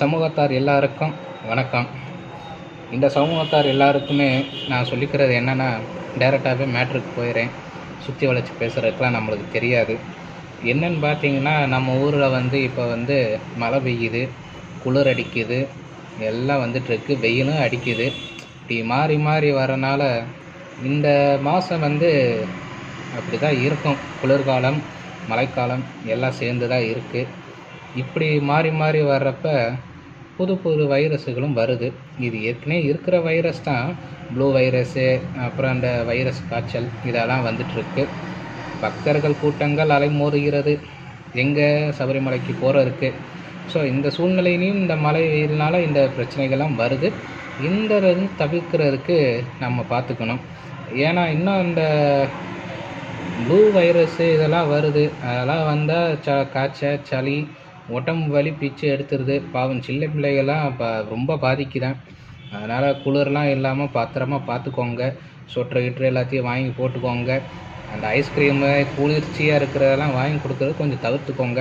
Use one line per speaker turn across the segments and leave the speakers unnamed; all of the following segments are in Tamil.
சமூகத்தார் எல்லாருக்கும் வணக்கம். இந்த சமூகத்தார் எல்லாருக்குமே நான் சொல்லிக்கிறது என்னென்னா டேரெக்டாகவே மேட்ருக்கு போயிடுறேன் சுற்றி வளைச்சி பேசுகிறதுக்கெலாம் நம்மளுக்கு தெரியாது. என்னென்னு பார்த்தீங்கன்னா நம்ம ஊரில் வந்து இப்போ வந்து மழை பெய்யுது குளிர் அடிக்குது எல்லாம் வந்துட்டுருக்கு வெயிலும் அடிக்குது. இப்படி மாறி மாறி வரனால இந்த மாதம் வந்து அப்படி தான் இருக்கும். குளிர்காலம் மழைக்காலம் எல்லாம் சேர்ந்து தான் இருக்குது இப்படி மாறி மாறி வர்றப்ப புது புது வைரஸுகளும் வருது. இது ஏற்கனவே இருக்கிற வைரஸ் தான். ப்ளூ வைரஸு அப்புறம் அந்த வைரஸ் காய்ச்சல் இதெல்லாம் வந்துட்டுருக்கு. பக்தர்கள் கூட்டங்கள் அலைமோதுகிறது. எங்கே சபரிமலைக்கு போகிறதுக்கு ஸோ இந்த சூழ்நிலையிலையும் இந்த மழை வெயில்னால் இந்த பிரச்சனைகள்லாம் வருது. இந்த தவிர்க்கிறதுக்கு நம்ம பார்த்துக்கணும். ஏன்னா இன்னும் இந்த ப்ளூ வைரஸ்ஸு இதெல்லாம் வருது. அதெல்லாம் வந்தால் ச காய்ச்சல் சளி உடம்பு வலி பிச்சு எடுத்துருது. பாவம் சின்ன பிள்ளைகள்லாம் இப்போ ரொம்ப பாதிக்குதான். அதனால் குளிர்லாம் இல்லாமல் பத்திரமா பார்த்துக்கோங்க சொட்டர் கிட்ரு எல்லாத்தையும் வாங்கி போட்டுக்கோங்க. அந்த ஐஸ்கிரீமு குளிர்ச்சியாக இருக்கிறதெல்லாம் வாங்கி கொடுக்குறது கொஞ்சம் தவிர்த்துக்கோங்க.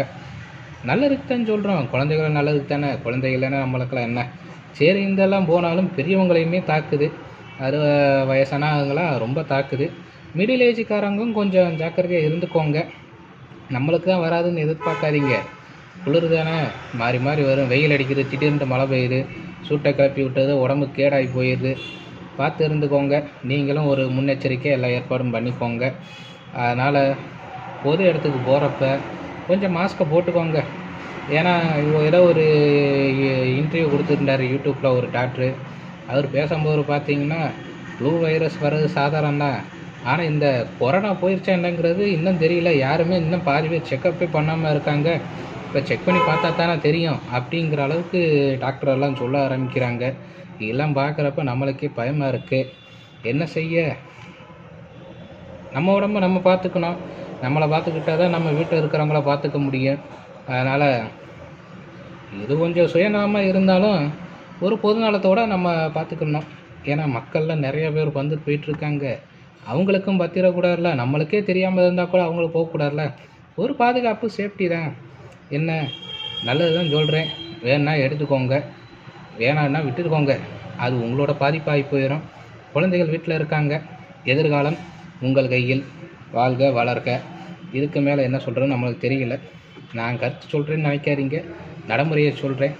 நல்லதுக்கு தான் சொல்கிறோம் குழந்தைகளும் நல்லதுக்கு தானே குழந்தைகள்னா நம்மளுக்கெல்லாம் என்ன? சரி இதெல்லாம் போனாலும் பெரியவங்களையுமே தாக்குது. அறுவ வயசானவங்களாம் ரொம்ப தாக்குது. மிடில் ஏஜுக்காரங்களும் கொஞ்சம் ஜாக்கிரதையாக இருந்துக்கோங்க. நம்மளுக்கு தான் வராதுன்னு எதிர்பார்க்காதீங்க. குளிர் தானே மாறி மாறி வரும். வெயில் அடிக்கிறது திடீர்னு மழை பெய்யுது. சூட்டை கிளப்பி விட்டது உடம்பு கேடாகி போயிடுது. பார்த்து இருந்துக்கோங்க. நீங்களும் ஒரு முன்னெச்சரிக்கை எல்லா ஏற்பாடும் பண்ணிக்கோங்க. அதனால் பொது இடத்துக்கு போகிறப்ப கொஞ்சம் மாஸ்க்கை போட்டுக்கோங்க. ஏன்னா இவ ஏதோ ஒரு இன்டர்வியூ கொடுத்துருந்தாரு யூடியூப்பில் ஒரு டாக்டரு அவர் பேசும்போது பார்த்தீங்கன்னா ஃப்ளூ வைரஸ் வர்றது சாதாரணம் தான் ஆனால் இந்த கொரோனா போயிடுச்சா என்னங்கிறது இன்னும் தெரியல. யாருமே இன்னும் பாதி பேர் செக்கப்பே பண்ணாமல் இருக்காங்க. இப்போ செக் பண்ணி பார்த்தா தானே தெரியும். அப்படிங்கிற அளவுக்கு டாக்டர் எல்லாம் சொல்ல ஆரம்பிக்கிறாங்க. இதெல்லாம் பார்க்குறப்ப நம்மளுக்கே பயமாக இருக்குது என்ன செய்ய? நம்ம உடம்ப நம்ம பார்த்துக்கணும். நம்மளை பார்த்துக்கிட்டா தான் நம்ம வீட்டில் இருக்கிறவங்கள பார்த்துக்க முடியும். அதனால் இது கொஞ்சம் சுயநலமாக இருந்தாலும் ஒரு பொதுநலத்தோடு நம்ம பார்த்துக்கணும். ஏன்னா மக்களில் நிறைய பேர் வந்து போயிட்டுருக்காங்க. அவங்களுக்கும் பத்திரக்கூடாதுல்ல நம்மளுக்கே தெரியாமல் இருந்தால் கூட அவங்களுக்கு போகக்கூடாதுல்ல. ஒரு பாதுகாப்பு சேஃப்டி தான். என்ன? நல்லது தான் சொல்கிறேன் வேணா எடுத்துக்கோங்க. வேணான்னா விட்டுருக்கோங்க அது உங்களோட பாதிப்பாகி போயிடும் குழந்தைகள் வீட்டில் இருக்காங்க. எதிர்காலம் உங்கள் கையில். வாழ்க வளர்க. இதுக்கு மேலே என்ன சொல்கிறதுன்னு நம்மளுக்கு தெரியல. நான் கருத்து சொல்கிறேன்னு நினைக்காதீங்க. நடைமுறையை சொல்கிறேன்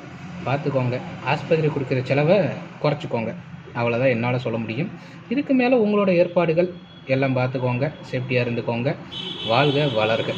பார்த்துக்கோங்க. ஆஸ்பத்திரி கொடுக்குற செலவை குறைச்சிக்கோங்க. அவ்வளோதான் என்னால் சொல்ல முடியும். இதுக்கு மேலே உங்களோட ஏற்பாடுகள் எல்லாம் பார்த்துக்கோங்க. சேஃப்டியாக இருந்துக்கோங்க. வாழ்க வளர்க.